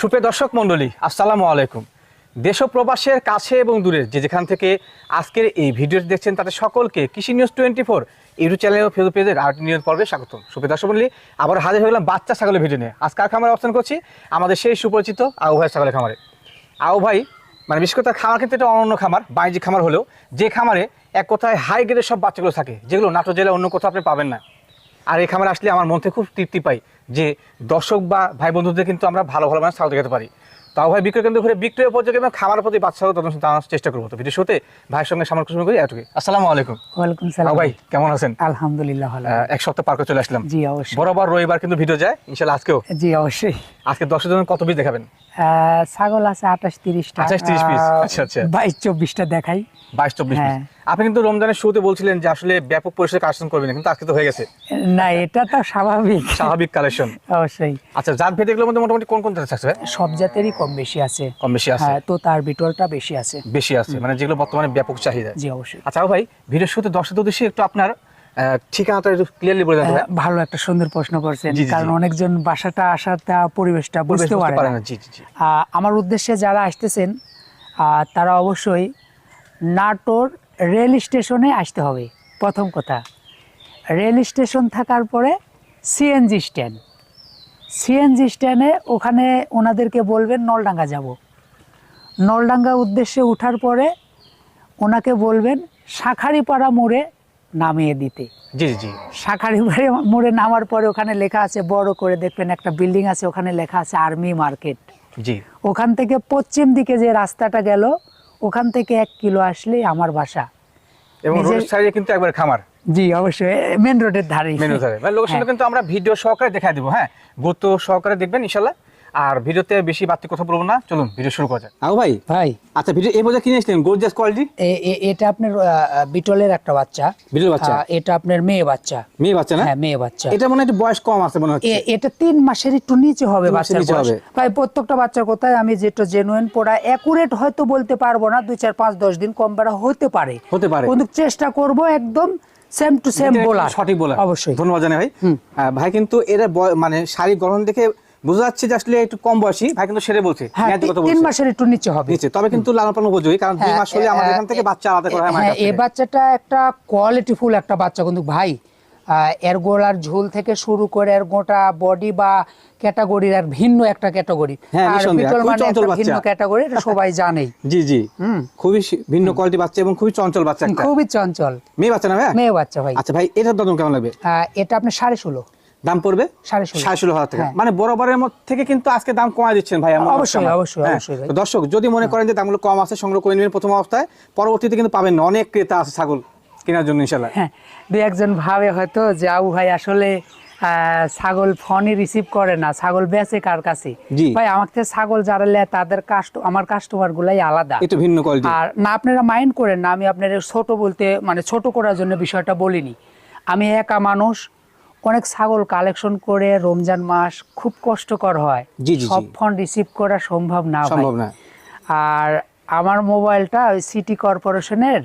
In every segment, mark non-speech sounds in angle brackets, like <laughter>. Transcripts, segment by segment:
সুপ্রিয় দর্শক মণ্ডলী, আসসালামু আলাইকুম। দেশ ও প্রবাসের কাছে এবং দূরের যে যেখান থেকে আজকের এই ভিডিওটি দেখছেন, তাদের সকলকে কৃষি news twenty four YouTube channel ও ফেসবুক পেজের আর্ট নিউজ পর্বে স্বাগতম। সুপ্রিয় দর্শক মণ্ডলী, আবার হাজির হয়ে গেলাম বাচ্চা ছাগলের ভিডিও নিয়ে। আজকে আর খামারে অবস্থান করছি আমাদের সেই সুপরিচিত আউ ভাই ছাগলের খামারে। আউ ভাই মানে বিশেষ করে খামার ক্ষেত্রে এটা অনন্য খামার, বাণিজ্যিক খামার হলেও। যে খামারে এক কথায় হাই গ্রেডের সব বাচ্চাগুলো থাকে, যেগুলো নাটোর জেলায় অন্য কোথাও আপনি পাবেন না। আর এই খামারে আসলে আমার মন থেকে খুব তৃপ্তি পাই। যে দর্শক বা ভাই বন্ধুদের কিন্তু আমরা ভালো ভালো মানে ছাগল দেখাতে পারি। তাও ভাই বিক্রয় কেন্দ্র ঘুরে বিক্রয় পর্যায়ে এবং খামার প্রতি বাচ্চা তদন্ত জানার চেষ্টা করব। তো ভিডিও শোতে ভাইয়ের সঙ্গে কুসুম করি এটুকুই আসসালামু আলাইকুম। ওয়ালাইকুম সালাম। ভাই কেমন আছেন? আলহামদুলিল্লাহ ভালো। এক সপ্তাহ পার করে চলে আসলাম। জি অবশ্যই। বরাবর রবিবার কিন্তু ভিডিও যায় ইনশাল্লাহ আজকেও। জি অবশ্যই। আজকে দর্শক জন কত পিস দেখাবেন? ছাগল আছে আঠাশ তিরিশটা। 28, 30 piece, আচ্ছা, আচ্ছা। বাইশ চব্বিশটা দেখাই। বাইশ চব্বিশ। আপনি কিন্তু রমজানের শুরুতে বলছিলেন যে আসলে ব্যাপক পরিসরে কালেকশন করবেন কিন্তু আজকে তো হয়ে গেছে। না এটা তো স্বাভাবিক। স্বাভাবিক কালেকশন। অবশ্যই। আচ্ছা জাত ভেদ এগুলোর মধ্যে মোটামুটি কোন কোন জাত আছে সব জাতেরই কম বেশি আছে। কম বেশি আছে। হ্যাঁ তো তার বিটলটা বেশি আছে। বেশি আছে মানে যেগুলো বর্তমানে ব্যাপক চাহিদা। জি অবশ্যই। আচ্ছা ভাই ভিডিওর শুরুতে দর্শক উদ্দেশ্যে একটু আপনার ঠিকানাটা একটু ক্লিয়ারলি বলে দেন ভালো একটা সুন্দর প্রশ্ন করছেন কারণ অনেকজন বাসাটা আসাটা পরিবেশটা বুঝতে পারে না। জি জি আমার উদ্দেশ্যে যারা আসতেছেন আহ, তারা অবশ্যই নাটোর রেল স্টেশনে আসতে হবে প্রথম কথা। রেল স্টেশন থাকার পরে সিএনজি স্ট্যান্ড। সিএনজি স্ট্যান্ডে ওখানে ওনাদেরকে বলবেন নলডাঙ্গা যাব। নলডাঙ্গা উদ্দেশ্যে ওঠার পরে ওনাকে বলবেন শাখারিপাড়া মোড়ে নামিয়ে দিতে। জি জি। শাখারিপাড়া মোড়ে নামার পরে ওখানে লেখা আছে বড় করে দেখবেন একটা বিল্ডিং আছে ওখানে লেখা আছে আর্মি মার্কেট। জি। ওখান থেকে পশ্চিম দিকে যে রাস্তাটা গেল ওখান থেকে এক কিলো আসলে আমার বাসা। এবং রোড সাইডে কিন্তু একবার খামার। জি অবশ্যই। মেন রোডের ধারে। মেন ধরে লোকেশনটা হ্যাঁ। কিন্তু আমরা ভিডিও সহকারে দেখা দিব হ্যাঁ? গুরুত্ব সহকারে দেখবেন ইনশাল্লাহ। আর ভিডিওতে বেশি বাড়তি কথা বলব না। চলুন ভিডিও শুরু করা যাক। আও ভাই। ভাই। আচ্ছা ভিডিও এই বোঝা কিনে এসেছিলেন গোর্জাস কোয়ালিটি এটা আপনার বিটলের একটা বাচ্চা। বিটল বাচ্চা? এটা আপনার মেয়ে বাচ্চা। মেয়ে বাচ্চা না? হ্যাঁ মেয়ে বাচ্চা। এটা মনে হয় একটু বয়স কম আছে মনে হচ্ছে। এটা তিন মাসের একটু নিচে হবে বাচ্চার নিচে বয়স। হবে। ভাই প্রত্যেকটা বাচ্চার কোথায় আমি যেটা জেনুইন পড়া একুরেট হয়তো বলতে পারব না দুই চার পাঁচ দশ দিন কম বেড়া হতে পারে। হতে পারে। কিন্তু চেষ্টা করব একদম সেম টু সেম এটা বলা সঠিক বলা অবশ্যই। ধন্যবাদ জানাই ভাই। ভাই কিন্তু এরা বয়- মানে শারীরিক গঠন দেখে বোঝা যাচ্ছে যে আসলে একটু কম বয়সী ভাই কিন্তু সেরে বলছে হ্যাঁ তিন মাসের একটু নিচে হবে। নিচে তবে কিন্তু লালন পালন উপযোগী কারণ দুই হ্যাঁ, মাস হলে আমাদের এখান থেকে বাচ্চা আলাদা করা হয় হ্যাঁ এই বাচ্চাটা একটা কোয়ালিটিফুল একটা বাচ্চা কিন্তু ভাই এর গোড়ার ঝুল থেকে শুরু করে এর গোটা বডি বা ক্যাটাগরির আর ভিন্ন একটা ক্যাটাগরি আর বিটল মানে একটা ভিন্ন ক্যাটাগরি এটা সবাই জানেই <laughs> জি জি হুম। খুবই ভিন্ন কোয়ালিটি বাচ্চা এবং খুবই চঞ্চল বাচ্চা একটা। খুবই চঞ্চল। মেয়ে বাচ্চা না ভাই মেয়ে বাচ্চা ভাই। আচ্ছা ভাই এটার দাম কেমন লাগবে? এটা আপনি সাড়ে ষোলো। দাম পড়বে? সাড়ে ষোলো। হাজার টাকা। হ্যাঁ। মানে বরাবরের মধ্যে থেকে কিন্তু আজকে দাম কমায় দিচ্ছেন ভাই অবশ্যই, অবশ্যই, হ্যাঁ, দর্শক যদি মনে করেন যে দামগুলো কম আছে সংগ্রহ করে নেবেন প্রথম অবস্থায়। পরবর্তীতে কিন্তু পাবেন না। অনেক ক্রেতা আছে ছাগল কেনার জন্য ইনশাল্লাহ হ্যাঁ দুই একজন ভাবে হয়তো যে আবু ভাই আসলে ছাগল ফোনই রিসিভ করে না। ছাগল বেচে কার কাছে? ভাই আমার থেকে ছাগল যারা নেয় তাদের কাস্ট আমার কাস্টমার গুলাই আলাদা। একটু ভিন্ন কোয়ালিটি আর না আপনারা মাইন্ড করেন না আমি আপনার ছোট বলতে মানে ছোট করার জন্য বিষয়টা বলিনি। আমি একা মানুষ অনেক ছাগল কালেকশন করে রমজান মাস খুব কষ্টকর হয় সব। ফোন রিসিভ করা সম্ভব না। সম্ভব না আর আমার মোবাইলটা ওই সিটি কর্পোরেশনের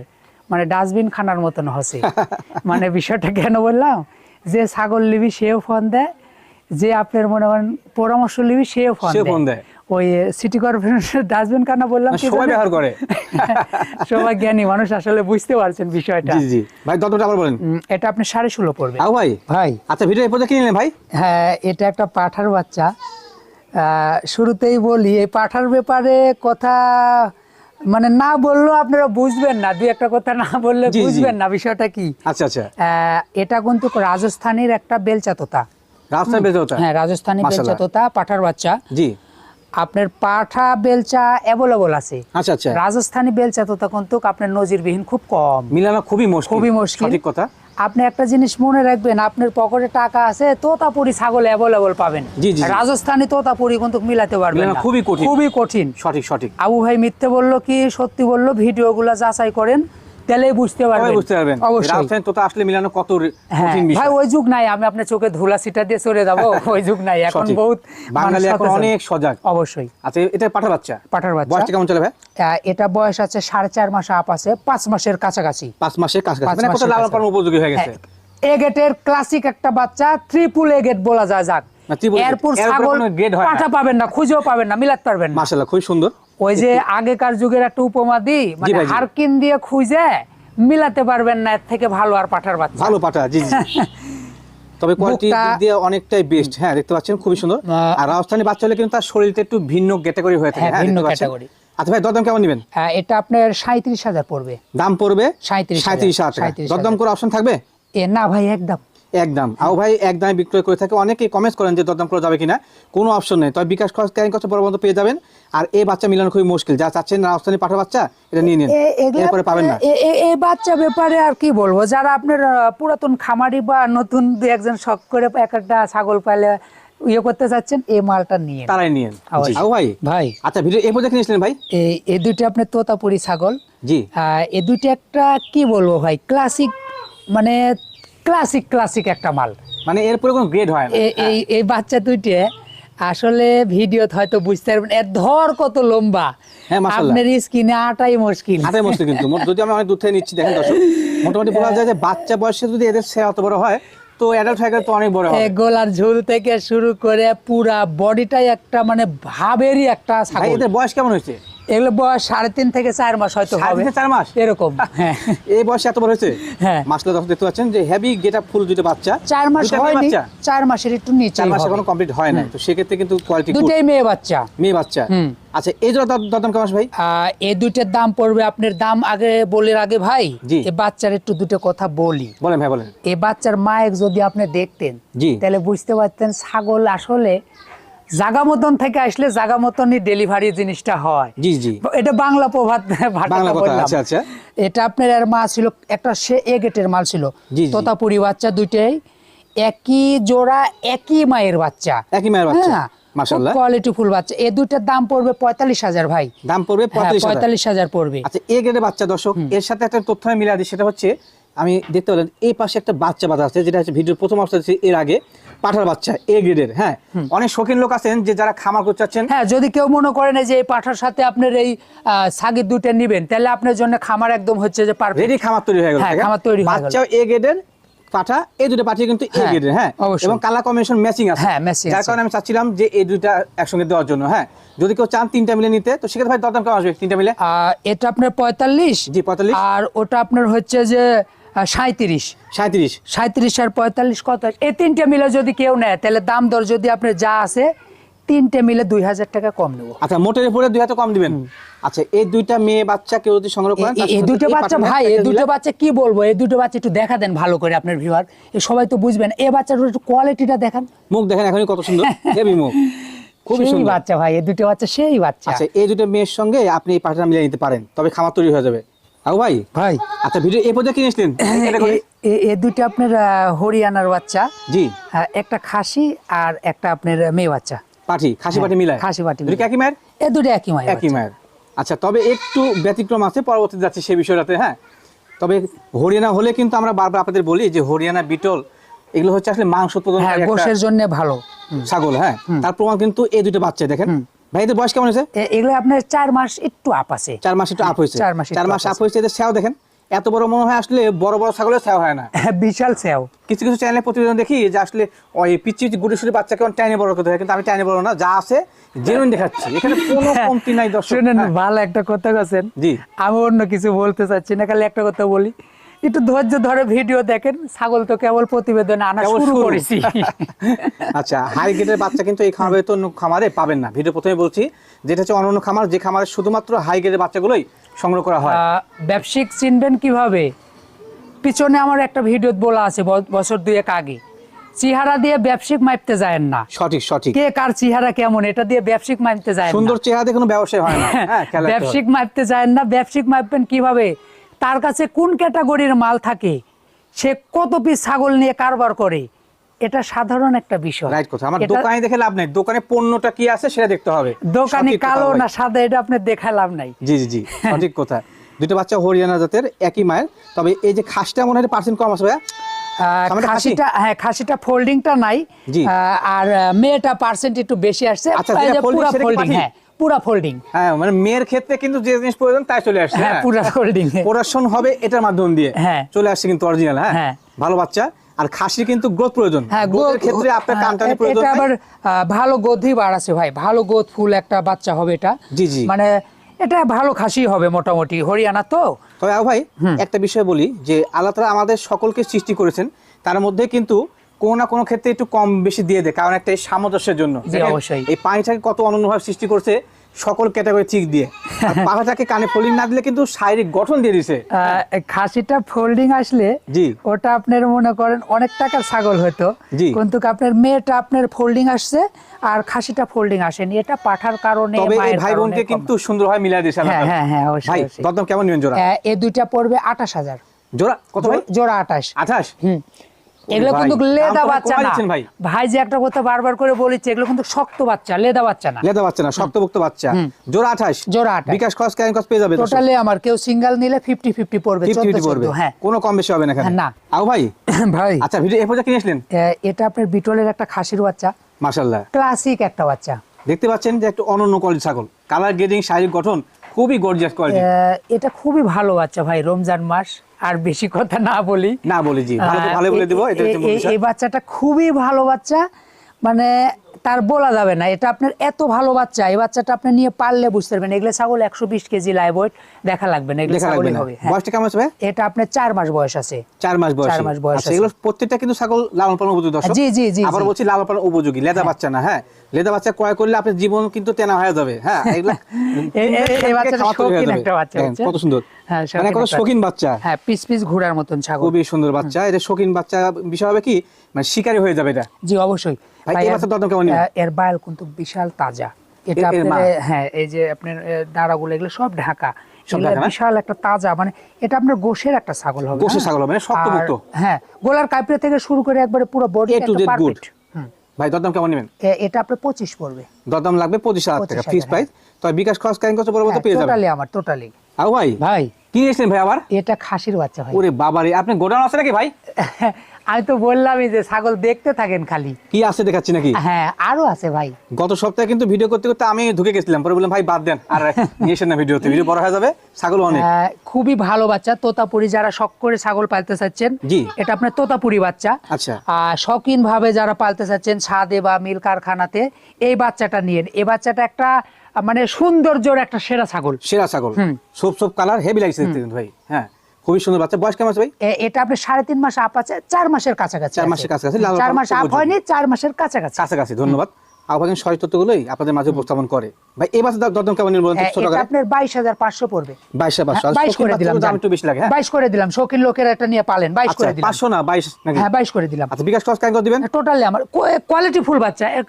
মানে ডাস্টবিন খানার মতন হসে <laughs> মানে বিষয়টা কেন বললাম যে ছাগল নিবি সেও ফোন দেয় যে আপনার মনে করেন পরামর্শ নিবি সেও ফোন সেও ফোন দেয়। ওই সিটি কর্পোরেশনের ডাস্টবিন খানা বললাম সবাই ব্যবহার করে। <laughs> সবাই জ্ঞানী মানুষ আসলে বুঝতে পারছেন বিষয়টা। জি জি। ভাই দতটা আবার বলেন এটা আপনি সাড়ে ষোলো পড়বে আও ভাই? ভাই। আচ্ছা ভিডিও এই পর্যন্ত কিনে নিলেন ভাই? হ্যাঁ এটা একটা পাঠার বাচ্চা। শুরুতেই বলি এই পাঠার ব্যাপারে কথা মানে না বললেও আপনারা বুঝবেন না। দুই একটা কথা না বললে। বুঝবেন না বিষয়টা কি? আচ্ছা আচ্ছা। আহ, এটা কিন্তু রাজস্থানের একটা বেলচা তোতা। রাস্তায় বেঁচে হ্যাঁ রাজস্থানী বেলচা মাশাআল্লাহ। তোতা পাঠার বাচ্চা। জি। আপনার পাঠা বেলচা অ্যাভেলেবল আছে। আচ্ছা আচ্ছা। রাজস্থানী বেলচা তোতা কিন্তু আপনার নজিরবিহীন খুব কম। মিলানো খুবই মুশকিল। খুবই মুশকিল। সঠিক কথা। আপনি একটা জিনিস মনে রাখবেন আপনার পকেটে টাকা আছে তোতাপুরি ছাগল অ্যাভেলেবল পাবেন। জি, জি, জি। রাজস্থানী তোতাপুরি কিন্তু মিলাতে পারবেন না। খুবই কঠিন। খুবই কঠিন। সঠিক সঠিক। আবু ভাই মিথ্যে বলল কি সত্যি বলল ভিডিওগুলো যাচাই করেন। তাহলেই বুঝতে পারবেন। বুঝতে পারবেন। অবশ্যই। আসলে মিলানো কত হ্যাঁ। ভাই ওই যুগ নাই আমি আপনার চোখে ধুলা সিটা দিয়ে চলে যাব। <laughs> ওই যুগ নাই এখন বহুত বাঙালি এখন অনেক সজাগ। অবশ্যই। আচ্ছা এটা পাঠা বাচ্চা? পাঠার বাচ্চা। বয়সটা কেমন চলে ভাই? এটা বয়স আছে সাড়ে চার মাস আপ আছে পাঁচ মাসের কাছাকাছি। পাঁচ মাসের কাছাকাছি। মানে কত মাসের লালন পালন উপযোগী হয়ে গেছে? এ গেটের ক্লাসিক একটা বাচ্চা ট্রিপুল এ গেট বলা যায় যাক। এরপর ছাগল পাঠা পাবেন না খুঁজেও পাবেন না মিলাতে পারবেন মাশাআল্লাহ খুব সুন্দর। ওই যে আগেকার যুগের একটা উপমা দিই মানে হারকিন দিয়ে খুঁজে মিলাতে পারবেন না এর থেকে ভালো আর পাঠার বাচ্চা। ভালো পাটা জি জি <laughs> তবে কোয়ালিটি দিয়ে অনেকটাই বেস্ট হ্যাঁ দেখতে পাচ্ছেন খুবই সুন্দর। আর রাজস্থানি বাচ্চা হলে কিন্তু তার শরীরটা একটু ভিন্ন ক্যাটাগরি হয়ে থাকে। হ্যাঁ, হ্যাঁ ভিন্ন পাচ্ছেন। আচ্ছা ভাই দরদাম কেমন নেবেন? হ্যাঁ, এটা আপনার সাঁত্রিশ হাজার পড়বে। দাম পড়বে 37,000 সাঁত্রিশ হাজার টাকা। 37,000 দরদাম করে অপশন থাকবে? এ না ভাই একদম। একদম। আও ভাই এক দামে বিক্রয় করে থাকে। অনেকেই কমেন্টস করেন যে দরদাম করা যাবে কিনা। কোনো অপশন নেই। তবে বিকাশ খরচ ক্যারিং খরচ পরবর্তী পেয়ে যাবেন। আর এই বাচ্চা মিলানো খুবই মুশকিল। যা চাচ্ছেন রাজস্থানি পাঠা বাচ্চা এটা নিয়ে নিন। এরপরে পাবেন না। এই বাচ্চা ব্যাপারে আর কি বলব? যারা আপনার পুরাতন খামারি বা নতুন দু একজন শখ করে এক একটা ছাগল পালে ইয়ে করতে চাচ্ছেন এই মালটা নিয়ে তারাই নিয়েন আও ভাই? ভাই। আচ্ছা ভিডিও এ পর্যন্ত কিনেছিলেন ভাই? এই এই দুইটা আপনার তোতাপুরি ছাগল। জি। আহ, এই দুইটা একটা কি বলব ভাই? ক্লাসিক মানে ক্লাসিক ক্লাসিক একটা মাল। মানে এরপরে কোনো গ্রেড হয় না। এই এই বাচ্চা দুইটে আসলে ভিডিও হয়তো বুঝতে পারবেন। এর ধর কত লম্বা। হ্যাঁ, আপনার স্কিনে আটাই মুশকিল। হাতের মস্ত কিন্তু। যদি আমি অনেক দূর থেকে নিচ্ছি দেখেন দর্শক মোটামুটি বলা যায় যে বাচ্চা বয়সে যদি এদের সে অত বড় হয় তো অ্যাডাল্ট হয়ে গেলে তো অনেক বড় হবে। গোলার ঝুল থেকে শুরু করে পুরা বডিটাই একটা মানে ভাবেরই একটা এদের বয়স কেমন হয়েছে? এগুলো বয়স সাড়ে তিন থেকে চার মাস হয়তো হবে। চার মাস? এরকম হ্যাঁ। <laughs> এই বয়সে এত বড় হয়েছে? হ্যাঁ। দর্শক দেখতে পাচ্ছেন যে হেভি গেট আপ ফুল দুটো বাচ্চা। চার মাস হয়নি চার মাসের একটু নিচে চার মাসে কোনো কমপ্লিট হয় না। তো সেক্ষেত্রে কিন্তু কোয়ালিটি দুটাই মেয়ে বাচ্চা। মেয়ে বাচ্চা। আচ্ছা এই জোড়া দরদাম কেমন ভাই? এই দুইটার দাম পড়বে আপনার দাম আগে বলার আগে ভাই। এই বাচ্চার একটু দুটো কথা বলি। বলেন ভাই বলেন। এই বাচ্চার মায়ের যদি আপনি দেখতেন তাহলে বুঝতে পারতেন ছাগল আসলে জাগা মতন থেকে আসলে জাগা মতনই ডেলিভারি জিনিসটা হয়। জি জি। এটা বাংলা প্রভাত বাংলা কথা। আচ্ছা, আচ্ছা। এটা আপনার এর মা ছিল একটা সে এ গেটের মাল ছিল। তোতাপুরি বাচ্চা দুইটাই একই জোড়া একই মায়ের বাচ্চা। একই মায়ের বাচ্চা হ্যাঁ, কোয়ালিটি ফুল বাচ্চা। এই দুইটার দাম পড়বে পঁয়তাল্লিশ হাজার ভাই। দাম পড়বে হ্যাঁ, পঁয়তাল্লিশ হাজার। পড়বে। আচ্ছা এই গ্রেডের বাচ্চা দর্শক এর সাথে একটা তথ্য আমি মিলা দিই সেটা হচ্ছে আমি দেখতে পেলেন এই পাশে একটা বাচ্চা বাঁধা আছে যেটা হচ্ছে ভিডিওর প্রথম অবস্থা এর আগে। পাঠার বাচ্চা এ গ্রেডের হ্যাঁ। অনেক শৌখিন লোক আছেন যে যারা খামার করতে চাচ্ছেন। হ্যাঁ যদি কেউ মনে করেন যে এই পাঠার সাথে আপনার এই আহ, ছাগির দুইটা নিবেন তাহলে আপনার জন্য খামার একদম হচ্ছে যে পারফেক্ট রেডি খামার তৈরি হয়ে গেল হ্যাঁ, খামার তৈরি হয়ে গেল। বাচ্চা এ গ্রেডের পাঠা এই দুটো পাঠিয়ে কিন্তু এ হ্যাঁ, গ্রেডের হ্যাঁ। অবশ্যই। এবং কালার কম্বিনেশন ম্যাচিং আছে। হ্যাঁ, matching যার। কারণে আমি চাচ্ছিলাম যে এই দুইটা একসঙ্গে দেওয়ার জন্য হ্যাঁ। যদি কেউ চান তিনটা মিলে নিতে তো সেক্ষেত্রে ভাই দরদাম কেমন আসবে? তিনটা মিলে? এটা আপনার পঁয়তাল্লিশ জি, 45 আর ওটা আপনার হচ্ছে যে সাঁত্রিশ সাঁত্রিশ সাঁত্রিশ আর পঁয়তাল্লিশ কত? এই তিনটে মিলে যদি কেউ নেয় তাহলে দাম দর যদি আপনার যা আছে তিনটে মিলে দুই হাজার টাকা কম নেব। আচ্ছা মোটের উপরে দুই হাতে কম দিবেন? আচ্ছা এই দুইটা মেয়ে বাচ্চা কেউ যদি সংগ্রহ করেন এই- দুটো বাচ্চা ভাই এই দুটো বাচ্চা কি বলব? এই দুটো বাচ্চা একটু দেখা দেন ভালো করে আপনার ভিউয়ার। সবাই তো বুঝবেন এই বাচ্চাটার একটু কোয়ালিটিটা দেখান। মুখ দেখেন এখনই কত সুন্দর <laughs> হেভি মুখ। খুবই সুন্দর। বাচ্চা ভাই এই দুটো বাচ্চা সেই বাচ্চা। আচ্ছা এই দুটো মেয়ের সঙ্গে আপনি এই পাঠাটা মিলিয়ে নিতে পারেন তবে খামার তৈরি হয়ে যাবে। ভাই ভাই। আচ্ছা ভিডিও এই পর্যন্ত কিনেছিলেন এই দুটো আপনার হরিয়ানার বাচ্চা। জি। একটা খাসি আর একটা আপনার মেয়ে বাচ্চা। পাঠি খাসি পাঠি মিলায়? খাসি পাঠি দুটো একই মায়ের? এই দুটো একই মায়ের একই মায়ের। আচ্ছা তবে একটু ব্যতিক্রম আছে পরবর্তীতে যাচ্ছে সেই বিষয়টাতে হ্যাঁ? তবে হরিয়ানা হলে কিন্তু আমরা বারবার আপনাদের বলি যে হরিয়ানা বিটল এগুলো হচ্ছে আসলে মাংস উৎপাদন হ্যাঁ গোশের জন্য ভালো। ছাগল হ্যাঁ? তার প্রমাণ কিন্তু এই দুটো বাচ্চা দেখেন। ভাই এদের বয়স কেমন হয়েছে? এগুলো আপনার চার মাস একটু আপ আছে। চার মাস একটু আপ হয়েছে। চার মাস চার মাস আপ হয়েছে এদের স্যাও দেখেন। এত বড় মনে হয় আসলে বড় বড় ছাগলের স্যাও হয় না। বিশাল সেও। কিছু কিছু চ্যানেলে প্রতিবেদন দেখি যে আসলে ওই পিচ্ছি গুটি সুটি বাচ্চা কেমন টাইনে বড় করতে হয় কিন্তু আমি টাইনে বড় না যা আছে জেনুইন দেখাচ্ছি। এখানে কোনো কমতি নাই দর্শক। হ্যাঁ। ভালো একটা কথা বলছেন। জি। আমি অন্য কিছু বলতে চাচ্ছি না খালি একটা কথা বলি। একটু ধৈর্য ধরে ভিডিও দেখেন ছাগল তো কেবল প্রতিবেদনে আনা শুরু। করেছি। <laughs> আচ্ছা হাই গ্রেডের বাচ্চা কিন্তু এই খামারে তো অন্য খামারে পাবেন না। ভিডিও প্রথমে বলছি যেটা হচ্ছে অন্য খামার যে খামারে শুধুমাত্র হাই গ্রেডের বাচ্চাগুলোই সংগ্রহ করা হয়। ব্যবসায়িক চিনবেন কীভাবে? পিছনে আমার একটা ভিডিও বলা আছে বছর দুয়েক আগে। চেহারা দিয়ে ব্যবসায়িক মাপতে যায় না। সঠিক সঠিক। কে কার চেহারা কেমন এটা দিয়ে ব্যবসায়িক মাপতে যায় না। সুন্দর চেহারা দিয়ে কোনো ব্যবসায় হয় না। হ্যাঁ। ব্যবসায়িক মাপতে যায় না। ব্যবসায়িক মাপবেন কীভাবে? তার কাছে কোন ক্যাটাগরির মাল থাকে সে কত পিস ছাগল নিয়ে কারবার করে এটা সাধারণ একটা বিষয়। রাইট কথা। আমার দোকানে দেখে লাভ নেই। দোকানে পণ্যটা কি আছে সেটা দেখতে হবে। দোকানি কালো না সাদা এটা আপনি দেখায় লাভ নাই। জি জি জি। সঠিক কথা। দুটো বাচ্চা হরিয়ানা জাতের একই মায়ের। তবে এই যে খাসটা মনে হয় পার্সেন্ট কম আছে ভাইয়া? খাসিটা হ্যাঁ খাসিটা ফোল্ডিংটা নাই। আর মেয়েটা পার্সেন্ট একটু বেশি আসছে। আচ্ছা, পুরা ফোল্ডিং হ্যাঁ। পুরা ফোল্ডিং হ্যাঁ মানে মেয়ের ক্ষেত্রে কিন্তু যে জিনিস প্রয়োজন তাই চলে আসছে হ্যাঁ পুরা ফোল্ডিং প্রোডাকশন হবে এটার মাধ্যম দিয়ে। হ্যাঁ। চলে আসছে কিন্তু অরিজিনাল হ্যাঁ? হ্যাঁ। ভালো বাচ্চা আর খাসির কিন্তু গ্রোথ প্রয়োজন। হ্যাঁ গ্রোথের ক্ষেত্রে আপনার হ্যাঁ, কানটানি প্রয়োজন এটা আবার ভালো গোধি বার আছে ভাই। ভালো গোদ ফুল একটা বাচ্চা হবে এটা। জি, জি। মানে এটা ভালো খাসি হবে মোটামুটি। হরিয়ানা তো। তবে ভাই একটা বিষয় বলি যে আল্লাহ তালা আমাদের সকলকে সৃষ্টি করেছেন। তার মধ্যে কিন্তু কোনো না কোনো ক্ষেত্রে একটু কম বেশি দিয়ে দেয় কারণ একটা এই সামঞ্জস্যের জন্য। অবশ্যই। এই পানিটাকে কত অনন্যভাবে সৃষ্টি করছে সকল ক্যাটাগরি চিক দিয়ে। <laughs> পাখাটাকে কানে ফলিং না দিলে কিন্তু শারীরিক গঠন দিয়ে দিছে। খাসিটা ফোল্ডিং আসলে জি। ওটা আপনার মনে করেন অনেক টাকার ছাগল হতো কিন্তু আপনার মেয়েটা আপনার ফোল্ডিং আসছে আর খাসিটা ফোল্ডিং আসেনি। এটা পাঠার কারণে তবে এই ভাই বোনকে। কিন্তু সুন্দরভাবে মিলাই দিয়েছে আল্লাহ হ্যাঁ, হ্যাঁ, হ্যাঁ, অবশ্যই, ভাই। দরদাম কেমন নেবেন জোড়া? এই দুইটা পড়বে আঠাশ হাজার। জোড়া? কত ভাই? জোড়া আঠাশ। আঠাশ? হুম। এগুলো কিন্তু লেদা বাচ্চা না। ভাই। যে একটা কথা বারবার করে বলেছে এগুলো কিন্তু শক্ত বাচ্চা লেদা বাচ্চা না। লেদা বাচ্চা না শক্তভুক্ত বাচ্চা। জোড়া আঠাশ। জোড়া আঠাশ। বিকাশ খরচ ক্যারিং খরচ পেয়ে যাবে টোটালি আমার কেউ সিঙ্গেল নিলে ফিফটি ফিফটি পড়বে 50 50 পড়বে। হ্যাঁ। কোনো কম বেশি হবে না এখানে। হ্যাঁ, না। আও ভাই? <coughs> ভাই। আচ্ছা ভিডিও এ পর্যন্ত কিনে আসলেন? এটা আপনার বিটলের একটা খাসির বাচ্চা। মাশাল্লাহ ক্লাসিক একটা বাচ্চা। দেখতে পাচ্ছেন যে একটা অনন্য কোয়ালিটি ছাগল। কালার গ্রেডিং শারীরিক গঠন খুবই গর্জিয়াস কোয়ালিটি এটা খুবই ভালো বাচ্চা ভাই রমজান মাস। আর বেশি কথা না বলি। না বলি জি। ভালো ভালো বলে দিব এটা। এই বাচ্চাটা খুবই ভালো বাচ্চা। মানে তার বলা যাবে না। এটা আপনার এত ভালো বাচ্চা এই বাচ্চাটা আপনি নিয়ে পারলে বুঝতে পারবেন। এগুলো ছাগল একশো বিশ কেজি লাইভ ওয়েট দেখা লাগবে না এগুলো ছাগলই হবে হ্যাঁ। বয়সটা কেমন আছে এটা আপনার চার মাস বয়স আছে। চার মাস বয়স। চার মাস বয়স আচ্ছা এগুলো প্রত্যেকটা কিন্তু ছাগল লালন পালন উপযোগী দর্শক? জি, জি, জি, আবার বলছি লালন পালন উপযোগী লেদা বাচ্চা না হ্যাঁ। লেদা বাচ্চা ক্রয় করলে আপনার জীবন কিন্তু তেনা হয়ে যাবে হ্যাঁ। <laughs> এগুলা এই- বাচ্চাটা তৈরি হয়ে শৌখিন একটা বাচ্চা কত সুন্দর। হ্যাঁ, মানে কোনো শৌখিন বাচ্চা। হ্যাঁ পিস পিস ঘোড়ার মতন ছাগল। খুবই সুন্দর বাচ্চা। এটা শৌখিন বাচ্চা বিষয় হবে কি মানে শিকারি হয়ে যাবে এটা। জি অবশ্যই। এর- বায়াল কিন্তু বিশাল তাজা। এটা হ্যাঁ এই যে আপনার দাঁড়াগুলো এগুলো সব ঢাকা? বিশাল একটা তাজা মানে এটা আপনার গোশের একটা ছাগল হবে গোশের হ্যাঁ? ছাগল হবে, মানে শক্তপোক্ত। হ্যাঁ গোলার কাইপড়া থেকে শুরু করে একবারে পুরো বডি Z good। ভাই দরদাম কেমন নেবেন? এটা আপনার পঁচিশ পড়বে। দরদাম লাগবে পঁচিশ হাজার টাকা ফিক্স প্রাইস তবে বিকাশ খরচ পরবর্তী পেয়ে যাবেন। টোটালি আমার টোটালি আও ভাই ভাই। কিনে এসেছেন ভাই আবার? এটা খাসির বাচ্চা ভাই। ওরে বাবারে আপনি গোডাউন আছে নাকি ভাই? <laughs> আমি তো বললামই যে ছাগল দেখতে থাকেন খালি। কি আছে দেখাচ্ছি নাকি? হ্যাঁ আরও আছে ভাই। গত সপ্তাহে কিন্তু ভিডিও করতে করতে আমি ঢুকে গেছিলাম পরে বললাম ভাই বাদ দেন আর নিয়ে এসেন না ভিডিওতে ভিডিও বড় হয়ে যাবে ছাগল অনেক। আহ, খুবই ভালো বাচ্চা তোতাপুরি যারা শখ করে ছাগল পালতে চাচ্ছেন জি। এটা আপনার তোতাপুরি বাচ্চা। আচ্ছা। আর শখিন ভাবে যারা পালতে চাচ্ছেন ছাদে বা মিল কারখানাতে এই বাচ্চাটা নিয়ে এই বাচ্চাটা একটা মানে সৌন্দর্যর একটা সেরা ছাগল। সেরা ছাগল। সব সব কালার হেভি লাগছে ভাই হ্যাঁ। খুবই সুন্দর বাচ্চা। বয়স কেমন আছে ভাই? এটা আপনি সাড়ে তিন মাস আপ আছে চার মাসের কাছাকাছি চার মাসের কাছাকাছি, চার মাস আপ হয়নি চার মাসের কাছাকাছি। কাছাকাছি ধন্যবাদ। তথ্যগুলোই আপনাদের মাঝে উপস্থাপন করে। ভাই এই বাচ্চা দরদাম কেমন ছোট করে? আপনার বাইশ হাজার পাঁচশো পড়বে। বাইশ পাঁচশো। হ্যাঁ, বাইশ করে দিলাম দাম একটু বেশি লাগে হ্যাঁ? বাইশ করে দিলাম শৌখিন লোকের একটা নিয়ে পালেন বাইশ আচ্ছা করে দিলাম। পাঁচশো না বাইশ নাকি? হ্যাঁ বাইশ করে দিলাম। আচ্ছা বিকাশ খরচ কেন করে দিবেন টোটালি আমার। কোয়ালিটি ফুল বাচ্চা এ-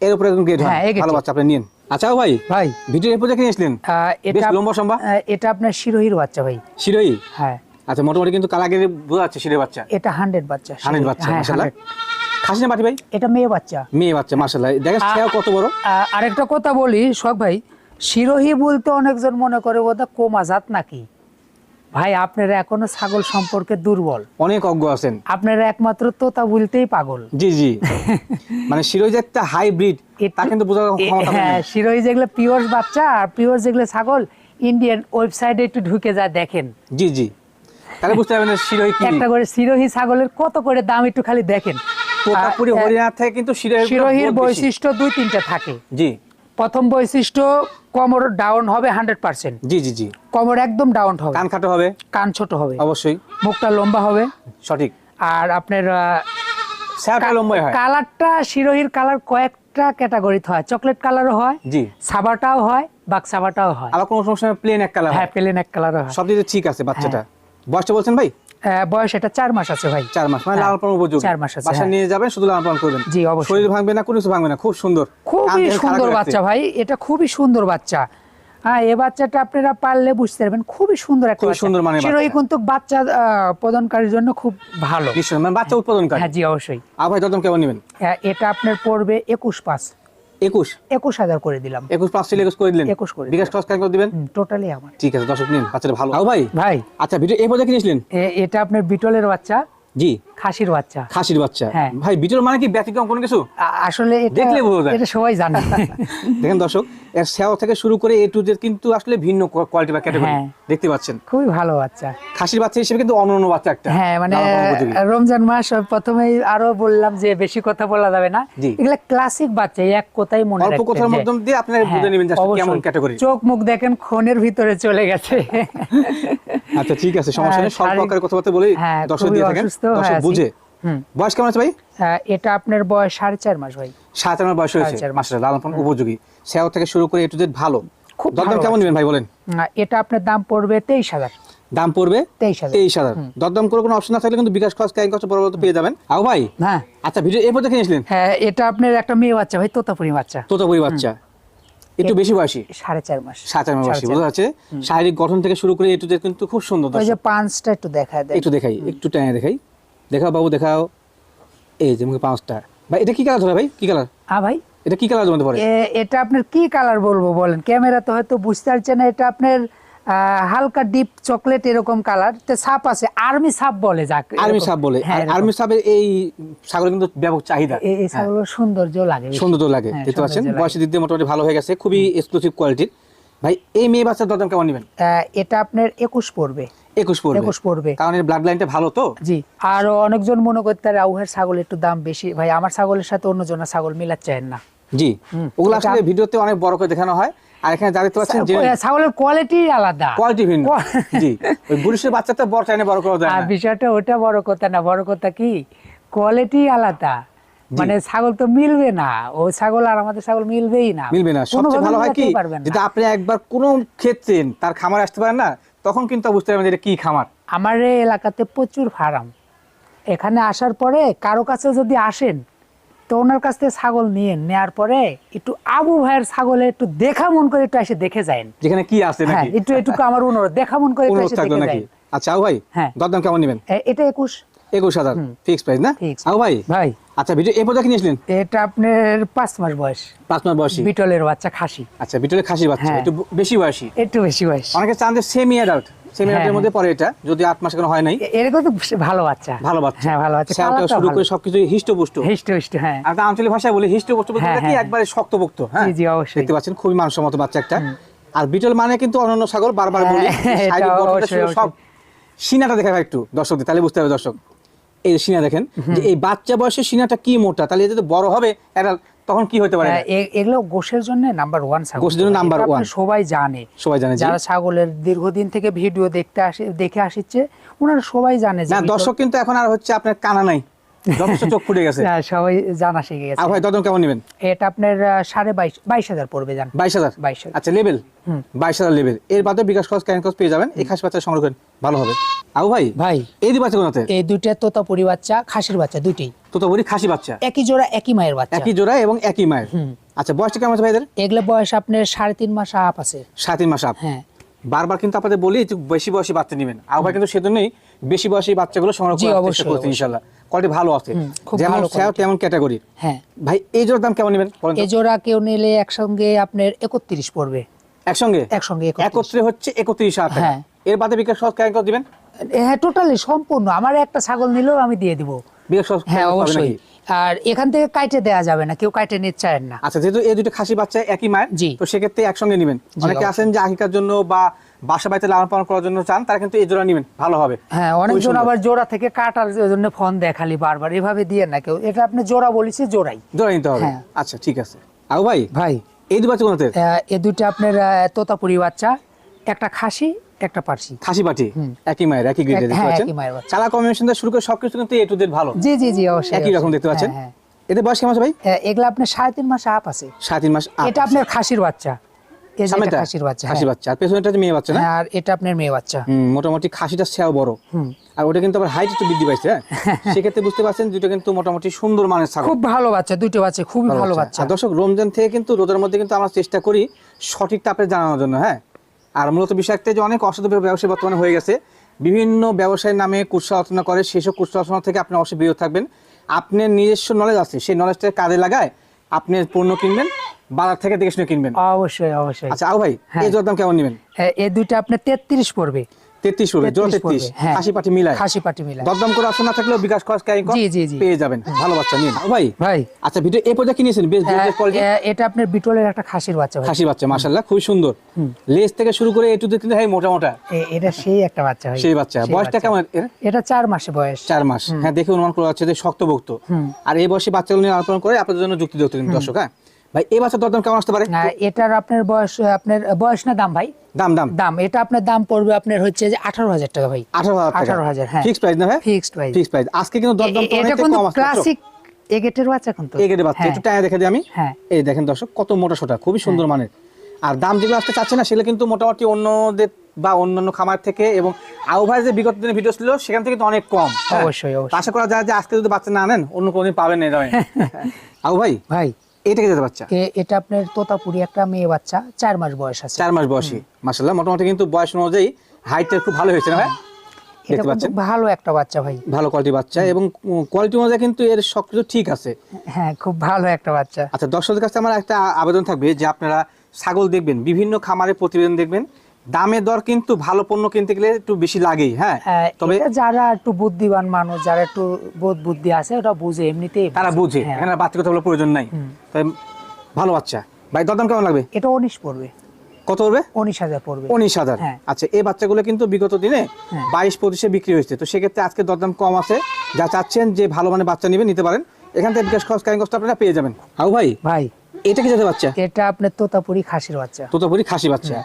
এর উপরে গ্রেড হ্যাঁ, ভালো বাচ্চা আপনি নিন। আচ্ছা ভাই ভাই। ভিডিও এর পর্যন্ত কিনেছিলেন এটা লম্বা সম্বা। এটা আপনার শিরোহির বাচ্চা ভাই। শিরোহি? হ্যাঁ। আচ্ছা মোটামুটি কিন্তু কালাগের বোঝা যাচ্ছে শিরোই বাচ্চা। এটা হান্ড্রেড বাচ্চা হানির শিরোহি। বাচ্চা হ্যাঁ, মাশাআল্লাহ। 100 খাসি না ভাই? এটা মেয়ে বাচ্চা। মেয়ে বাচ্চা মাশাআল্লাহ। দেখেন সেও কত বড়? আরেকটা কথা বলি শখ ভাই। শিরোহি বলতে অনেকজন মনে করে ওটা কোমা জাত নাকি? ভাই আপনারা এখনও ছাগল সম্পর্কে দুর্বল। অনেক অজ্ঞ আছেন। আপনারা একমাত্র তোতা বলতেই পাগল। জি জি। মানে শিরোই যে একটা হাইব্রিড তা কিন্তু বোঝার এ- হ্যাঁ শিরোহি যেগুলো পিওর বাচ্চা আর পিওর যেগুলো ছাগল ইন্ডিয়ান ওয়েবসাইটে একটু ঢুকে যায় দেখেন। জি জি। তাহলে বুঝতে পারবেন যে শিরোই কি। একটা করে শিরোহি ছাগলের কত করে দাম একটু খালি দেখেন। তোতাপুরি আহ, হরিয়ানা থেকে কিন্তু শিরোই শিরোহির বৈশিষ্ট্য দুই তিনটা থাকে। জি। প্রথম বৈশিষ্ট্য কোমর ডাউন হবে হান্ড্রেড পার্সেন্ট জি জি জি। কোমর একদম ডাউন হবে। কান খাটো হবে? কান ছোট হবে। অবশ্যই। মুখটা লম্বা হবে। সঠিক। আর আপনার স্যারটা লম্বাই হয়। কালারটা শিরোহির কালার কয়েকটা ক্যাটাগরিতে হয়। চকলেট কালারও হয় জি। সাবাটাও হয় বাক সাবাটাও হয়। আবার কোনো সমস্যা প্লেন এক কালার হ্যাঁ প্লেন এক কালারও হয়। সব ঠিক আছে বাচ্চাটা। বয়সটা বলছেন ভাই? বয়স এটা চার মাস আছে ভাই। চার মাস মানে হ্যাঁ, লালন পালন উপযোগী। চার মাস আছে, বাসা হ্যাঁ। নিয়ে যাবেন শুধু লালন পালন করবেন? জি, অবশ্যই। শরীর ভাঙবে না কোনো কিছু ভাঙবে না খুব সুন্দর। খুবই সুন্দর বাচ্চা ভাই এটা খুবই সুন্দর বাচ্চা। হ্যাঁ এ বাচ্চাটা আপনারা পারলে বুঝতে পারবেন খুবই সুন্দর একটা সুন্দর শিরোহি বাচ্চা। কিন্তু বাচ্চা আহ, প্রদানকারীর জন্য খুব ভালো। মানে বাচ্চা উৎপাদনকারী। হ্যাঁ জি অবশ্যই। আর ভাই দরদাম কেমন নেবেন? এটা আপনার পড়বে একুশ পাঁচ। একুশ? একুশ হাজার করে দিলাম। একুশ পাঁচ ছিল একুশ করে দিলেন? 21 করে বিকাশ খরচ করে দিবেন? টোটালি আমার। ঠিক আছে দর্শক নিন বাচ্চাটা ভালো। ভাই? ভাই। আচ্ছা ভিডিও এই পর্যায়ে কিনেছিলেন এটা আপনার বিটলের বাচ্চা। জি। খাসির বাচ্চা। খাসির বাচ্চা। হ্যাঁ। ভাই বিটল মানে কি ব্যতিক্রম কোনো কিছু? আসলে দেখলে বোঝা যায়। এটা সবাই জানে। <laughs> দেখেন দর্শক এর সেও থেকে শুরু করে এ টু জেড কিন্তু আসলে ভিন্ন কোয়ালিটি বা ক্যাটাগরি হ্যাঁ। দেখতে পাচ্ছেন। খুবই ভালো বাচ্চা। খাসির বাচ্চা হিসেবে কিন্তু অনন্য বাচ্চা একটা। হ্যাঁ মানে। রমজান মাস প্রথমেই আরও বললাম যে বেশি কথা বলা যাবে না। এগুলা ক্লাসিক বাচ্চা এক কথাই মনে অল্প কথার মাধ্যম দিয়ে আপনারা হ্যাঁ, বুঝে নেবেন যে কেমন ক্যাটাগরি চোখ মুখ দেখেন খনের ভিতরে চলে গেছে। আচ্ছা ঠিক আছে সমস্যা নেই। সব স্বল্প শারীরিক- কথাবার্তা বলে হ্যাঁ, দর্শক দিয়ে থাকেন। দর্শক হয়ে বুঝে বয়স কেমন আছে ভাই? এটা আপনার বয়স সাড়ে চার মাস ভাই। বয়স হয়েছে। সাড়ে চার মাস। মাসে লালন পালন উপযোগী। সেও থেকে শুরু করে এ টু ভালো। খুব দরদাম কেমন নেবেন ভাই বলেন? এটা আপনার দাম পড়বে তেইশ হাজার। দাম পড়বে তেইশ হাজার। দরদাম করে কোনো অপশন না থাকলে কিন্তু বিকাশ খরচ ক্যাং খরচ বরাবর পেয়ে যাবেন। আও ভাই? হ্যাঁ। আচ্ছা ভিডিও এরপর দেখে নিয়েছিলেন? হ্যাঁ এটা আপনার একটা মেয়ে বাচ্চা ভাই তোতাপুরি বাচ্চা। তোতাপুরি বাচ্চা। একটু বেশি বয়সী? সাড়ে চার মাস। মাস বয়সী সাড়ে চার। বোঝা যাচ্ছে? শারীরিক গঠন থেকে শুরু করে এটু কিন্তু খুব সুন্দর ওই যে পাঁচটা একটু দেখা দেয় একটু দেখাই একটু টাইনে দেখাই। দেখাও বাবু দেখাও। এই যে মুখে পাঁচটা ভাই এটা কি কালার ধরে ভাই? কি কালার হ্যাঁ ভাই। এটা কি কালার জমতে পারে? এটা আপনার কি কালার বলব বলেন? ক্যামেরাতে হয়তো বুঝতে পারছেন না এটা আপনার হালকা ডিপ চকলেট এরকম কালার তো সাপ আছে আর্মি সাপ বলে যাকে আর্মি সাপ বলে। হ্যাঁ, আর্মি সাপের এই ছাগল কিন্তু ব্যাপক চাহিদা। এই ছাগলের সৌন্দর্য লাগে বেশি। সুন্দর তো লাগে হ্যাঁ, দেখতে পাচ্ছেন? সৌন্দর্য। বয়সের দিক দিয়ে মোটামুটি ভালো হয়ে গেছে খুবই এক্সক্লুসিভ কোয়ালিটির ভাই এই মেয়ে বাচ্চার দরদাম কেমন নেবেন? এটা আপনার একুশ পড়বে। একুশ পড়বে। একুশ পড়বে। কারণ এর ব্লাড লাইনটা ভালো তো? জি। আর অনেকজন মনে করতে রাউহের ছাগল একটু দাম বেশি। ভাই আমার ছাগলের সাথে ছাগল না। জি। ওগুলো আসলে ভিডিওতে অনেক বড় করে দেখানো হয়। আর এখানে যা দেখতে পাচ্ছেন যে ছাগলের কোয়ালিটি আলাদা। কোয়ালিটি ভিন্ন। জি। ওই বাচ্চাটা বড় চাইনে বড় করা আর না। বিষয়টা ওটা বড় কথা না। বড় কথা কি? কোয়ালিটি আলাদা। মানে ছাগল তো মিলবে না। ও ছাগল আর আমাদের ছাগল মিলবেই না। মিলবে না। সবচেয়ে ভালো হয় কি। যদি আপনি একবার কোনো ক্ষেত্রে তার খামার আসতে পারেন না তখন কিন্তু বুঝতে পারবেন এটা কি খামার। আমার এই এলাকাতে প্রচুর ফার্ম। এখানে আসার পরে কারও কাছে যদি আসেন তো ওনার কাছ থেকে ছাগল নিয়ে নেওয়ার পরে একটু আবু ভাইয়ের ছাগলে একটু দেখা মন করে একটু এসে দেখে যায় যেখানে কি আছে হ্যাঁ নাকি? একটু একটু আমার অনুরোধ। দেখা মন করে একটু এসে দেখে যায় আচ্ছা ভাই হ্যাঁ। দরদাম কেমন নেবেন? এটা একুশ। একুশ হাজার। ফিক্স প্রাইস না? আও ভাই? ভাই। আচ্ছা ভিডিও এটা আপনার পাঁচ মাস বয়স। পাঁচ মাস বয়সী? বিটলের বাচ্চা খাসি। আচ্ছা ভিডিওর খাসি বাচ্চা হ্যাঁ। একটু বেশি বয়সী? একটু বেশি বয়স। অনেকে চান যে সেমি অ্যাডাল্ট সেমি হ্যাঁ, অ্যাডাল্টের মধ্যে পড়ে এটা যদি আট মাস এখন হয় নাই। এ- এরকম তো ভালো বাচ্চা। ভালো বাচ্চা। হ্যাঁ ভালো বাচ্চা। স্যালটা শুরু করে সবকিছু হিষ্টপুষ্ট। হিষ্ট হিষ্ট হ্যাঁ। আর আঞ্চলিক ভাষায় বলি হিষ্টপুষ্ট বলতে হ্যাঁ, কি? হ্যাঁ। একবারে শক্তপোক্ত হ্যাঁ? জি, জি, অবশ্যই। দেখতে পাচ্ছেন খুবই মানসম্মত বাচ্চা একটা। আর বিটল মানে কিন্তু অন্যান্য ছাগল বারবার বলি হ্যাঁ, সব সিনাটা দেখা একটু দর্শকদের তাহলে বুঝতে হবে দর্শক। এই সিনা দেখেন যে এই বাচ্চা বয়সে সিনাটা কি মোটা তাহলে এটা যদি বড় হবে এটা তখন কি হতে পারে? হ্যাঁ, এগুলো গোশের জন্য নাম্বার ওয়ান ছাগল। গোশের জন্য নাম্বার ওয়ান সবাই জানে। সবাই জানে যারা ছাগলের দীর্ঘদিন থেকে ভিডিও দেখতে আসে দেখে আসছে ওনারা সবাই জানে না দর্শক কিন্তু এখন আর হচ্ছে আপনার কানা নাই। যথেষ্ট চোখ ফুটে গেছে। হ্যাঁ, সবাই জানা শিখে গেছে। ভাই দদম কেমন নেবেন? এটা আপনার সাড়ে বাইশ বাইশ হাজার পড়বে জান। বাইশ হাজার? বাইশ আচ্ছা লেভেল বাইশ হাজার লেভেল এর বাদে বিকাশ খরচ ক্যান খরচ পেয়ে যাবেন। এই খাস বাচ্চা সংগ্রহ করেন ভালো হবে। আবু ভাই ভাই এই দুই বাচ্চা কোনাতে এই দুইটা তোতাপুরি বাচ্চা খাসির বাচ্চা দুইটাই। তো তো খাসি বাচ্চা? একই জোড়া একই মায়ের বাচ্চা। একই জোড়া এবং একই মায়ের। আচ্ছা বয়সটা কেমন আছে ভাইদের? এগুলো বয়স আপনার সাড়ে তিন মাস আপ আছে। সাত তিন মাস আপ হ্যাঁ। বারবার কিন্তু আপনাদের বলি বেশি বয়সী বাচ্চা নেবেন। আবু ভাই কিন্তু সেজন্যই বেশি বয়সী বাচ্চাগুলো চেষ্টা ইনশাল্লাহ কোয়ালিটি ভালো আছে। যেমন তেমন ক্যাটাগরি হ্যাঁ। ভাই এই জোড়ার দাম কেমন নেবেন এই জোড়া কেউ নিলে একসঙ্গে আপনার একত্রিশ পড়বে। একসঙ্গে? একসঙ্গে একত্রে হচ্ছে টাকা। হ্যাঁ। এর বাদে বিকাশ দিবেন? হ্যাঁ টোটালি সম্পূর্ণ। আমার একটা ছাগল নিলেও আমি দিয়ে দিব। হ্যাঁ অবশ্যই। আর এখান থেকে কাইটে দেওয়া যাবে না কেউ কাইটে নিতে চায় না। আচ্ছা যেহেতু এই দুটো খাসি বাচ্চা একই মায়ের জি। তো সেক্ষেত্রে একসঙ্গে নেবেন। অনেকে। আছেন যে আকিকার জন্য বা বাসা বাড়িতে লালন পালন করার জন্য চান তারা কিন্তু এই জোড়া নেবেন ভালো হবে। হ্যাঁ অনেকজন আবার জোড়া থেকে কাটার জন্য ফোন দেয় খালি বারবার এভাবে দিয়ে না কেউ। এটা আপনি জোড়া বলেছি জোড়াই। জোড়া নিতে হবে। হ্যাঁ। আচ্ছা ঠিক আছে। আবু ভাই ভাই। এই দু বাচ্চা কোনাতে এ দুটো আপনার তোতাপুরি বাচ্চা একটা খাসি একটা পার্সি। খাসি পাটি একই মায়ের একই গ্রেডে এক- দেখতে হ্যাঁ, পাচ্ছেন? চালা কম্বিনেশন শুরু করে সবকিছু কিন্তু এ টু জেড ভালো। জি জি জি অবশ্যই একই রকম দেখতে পাচ্ছেন? হ্যাঁ, এদের বয়স কেমন আছে ভাই। এগুলা আপনার সাড়ে তিন মাস আপ আছে। সাড়ে তিন মাস। এটা আপনার খাসির বাচ্চা। এই যে এটা খাসির বাচ্চা খাসি। বাচ্চা। আর পেছনেটা হচ্ছে মেয়ে বাচ্চা না? আর এটা আপনার মেয়ে বাচ্চা। মোটামুটি খাসিটা সেও বড়। আর ওটা কিন্তু আবার হাইট একটু বৃদ্ধি পাইছে <laughs> সেক্ষেত্রে বুঝতে পারছেন দুটো কিন্তু মোটামুটি সুন্দর মানের ছাগল। খুব ভালো বাচ্চা দুটো বাচ্চা খুবই ভালো বাচ্চা। দর্শক রমজান থেকে কিন্তু রোজার মধ্যে কিন্তু আমরা চেষ্টা করি সঠিকটা আপনাদের জানানোর জন্য হ্যাঁ? আর মূলত বিষয় একটা যে অনেক অসাধু ব্যবসায়ী বর্তমানে হয়ে গেছে। বিভিন্ন ব্যবসায়ের নামে কুৎসা আলোচনা করে সেসব কুৎসা আলোচনা থেকে আপনি অবশ্যই বিরত থাকবেন। আপনার নিজস্ব নলেজ আছে সেই নলেজটা কাজে লাগায় আপনি পণ্য কিনবেন। বাজার থেকে দেখে শুনে কিনবেন। অবশ্যই অবশ্যই। আচ্ছা আও ভাই হ্যাঁ। এই জোর দাম কেমন নেবেন? হ্যাঁ, এই দুইটা আপনার তেত্রিশ পড়বে। তেত্রিশ পড়বে জোড়া 33 পড়বে। খাসি পাটি মিলায়। খাসি পাটি মিলা দরদাম করে অপশন না থাকলেও বিকাশ খরচ ক্যারিং জি, জি, জি। পেয়ে যাবেন। ভালো বাচ্চা নিন। ভাই ভাই। আচ্ছা ভিডিও এই পর্যায়ে কিনেছেন বেশ আহ, কোয়ালিটি এটা আপনার বিটলের একটা খাসির বাচ্চা ভাই। বাচ্চা মাশাল্লাহ খুব সুন্দর। লেজ থেকে শুরু করে এটু হয় মোটা মোটা। এটা সেই একটা বাচ্চা ভাই। সেই বাচ্চা। বয়সটা কেমন? এটা চার মাসে বয়স। চার মাস। হ্যাঁ দেখে অনুমান করা যাচ্ছে যে শক্তভক্ত। আর এই বয়সে বাচ্চাগুলো নিয়ে আলোচনা করে আপনাদের জন্য যুক্তি দর্শক হ্যাঁ? ভাই এই বাচ্চার দরদাম কেমন আসতে পারে? এটার আপনার বয়স আপনার বয়স না দাম ভাই? দাম দাম। দাম এটা আপনার দাম পড়বে আপনার হচ্ছে যে আঠারো হাজার টাকা ভাই। আঠারো হাজার টাকা। 18,000 হ্যাঁ। ফিক্স প্রাইস না ভাই? ফিক্সড ভাই ফিক্স প্রাইস আজকে কিন্তু দরদাম এ- এটা কিন্তু ক্লাসিক এগেটের বাচ্চা কিন্তু এই গেটে বাচ্চা হ্যাঁ। একটু টায়া দেখে দিই আমি। হ্যাঁ। এই দেখেন দর্শক কত মোটা সোটা খুবই সুন্দর মানের। আর দাম যেগুলো আসতে চাচ্ছে না সেগুলো কিন্তু মোটামুটি অন্যদের বা অন্যান্য খামার থেকে এবং আউ ভাই যে বিগত দিনে ভিডিও ছিল সেখান থেকে কিন্তু অনেক কম। হ্যাঁ। অবশ্যই, অবশ্যই। আশা করা যায় যে আজকে যদি বাচ্চা না নেন অন্য কোনোদিন পাবেন না আউ ভাই ভাই। এটা কি বাচ্চা? এটা আপনার তোতাপুরি একটা মেয়ে বাচ্চা চার মাস বয়স আছে। চার মাস বয়সী। মাসাল্লাহ মোটামুটি কিন্তু বয়স অনুযায়ী হাইটটা খুব ভালো হয়েছে না ভাই? এটা ভালো একটা বাচ্চা ভাই। ভালো কোয়ালিটি বাচ্চা এবং কোয়ালিটি অনুযায়ী কিন্তু এর সবকিছু ঠিক আছে। হ্যাঁ খুব ভালো একটা বাচ্চা। আচ্ছা দর্শকদের কাছে আমার একটা আবেদন থাকবে যে আপনারা ছাগল দেখবেন বিভিন্ন খামারে প্রতিবেদন দেখবেন দামে দর কিন্তু ভালো পণ্য কিনতে গেলে একটু বেশি লাগেই হ্যাঁ? হ্যাঁ, তবে যারা একটু বুদ্ধিমান মানুষ যারা একটু বোধ বুদ্ধি আছে ওটা বুঝে এমনিতেই তারা বুঝে। হ্যাঁ। এখানে বাচ্চা কথা বলার প্রয়োজন নাই। তাই ভালো বাচ্চা। ভাই দরদাম কেমন লাগবে? এটা উনিশ পড়বে। কত পড়বে? উনিশ হাজার পড়বে। উনিশ হাজার। হ্যাঁ। আচ্ছা এই বাচ্চাগুলো কিন্তু বিগত দিনে। বাইশ পঁচিশে বিক্রি হয়েছে। তো সেক্ষেত্রে আজকে দরদাম কম আছে। যা চাচ্ছেন যে ভালো মানে বাচ্চা নেবেন নিতে পারেন। এখান থেকে বিকাশ খরচ কারিং কষ্ট আপনারা পেয়ে যাবেন। হাউ ভাই ভাই। এটা কি যেতে বাচ্চা? এটা আপনার তোতাপুরি খাসির বাচ্চা। তোতাপুরি খাসি বাচ্চা।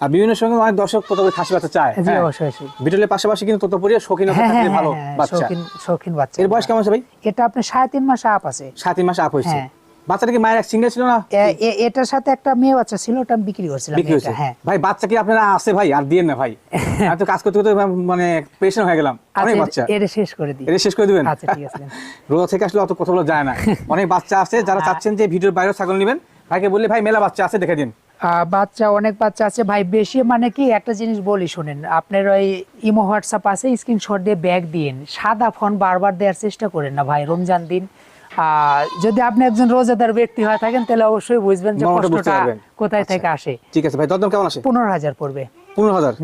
আর বিভিন্ন সঙ্গে অনেক দর্শক তোতাপুরি খাসি বাচ্চা চায় জি হ্যাঁ। অবশ্যই। বিটলের পাশাপাশি কিন্তু তোতাপুরি শৌখিনতা হ্যাঁ থাকলে হ্যাঁ ভালো হ্যাঁ, বাচ্চা। শৌখিন শৌখিন বাচ্চা। এর বয়স কেমন আছে ভাই? এটা আপনার সাড়ে তিন মাস আপ আছে। সাত তিন মাস আপ হয়েছে। হ্যাঁ। বাচ্চাটা কি মায়ের এক সিঙ্গেল ছিল না? এটার সাথে একটা মেয়ে বাচ্চা ছিল ওটা আমি বিক্রি করছিলাম এটা, হ্যাঁ। ভাই বাচ্চা কি আপনারা আছে ভাই? আর দিয়ে না ভাই। <laughs> আমি তো কাজ করতে করতে মানে পেশেন্ট হয়ে গেলাম। অনেক আচ্ছা বাচ্চা। এ- এটা শেষ করে দিই এটা শেষ করে দিবেন? আচ্ছা ঠিক আছে। <laughs> রোজা থেকে আসলে অত কথা বলা যায় না। <laughs> অনেক বাচ্চা আছে যারা চাচ্ছেন যে ভিডিওর বাইরে ছাগল নেবেন ভাইকে বললে ভাই মেলা বাচ্চা আছে দেখে দিন। বাচ্চা অনেক বাচ্চা আছে। ভাই বেশি মানে কি একটা জিনিস বলি শুনেন আপনার ওই ইমো হোয়াটসঅ্যাপ আছে স্ক্রিনশট দিয়ে ব্যাগ দিন সাদা ফোন বারবার দেওয়ার চেষ্টা করেন না ভাই রমজান দিন। যদি আপনি একজন রোজাদার ব্যক্তি হয়ে থাকেন তাহলে অবশ্যই বুঝবেন যে কষ্টটা কোথায় আচ্ছা। থেকে আসে। ঠিক আছে ভাই দরদাম কেমন আসে? পনেরো হাজার পড়বে। পনেরো হাজার?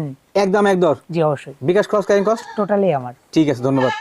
একদম এক দর জি অবশ্যই। বিকাশ খরচ কারিং কস্ট টোটালি আমার। ঠিক আছে ধন্যবাদ।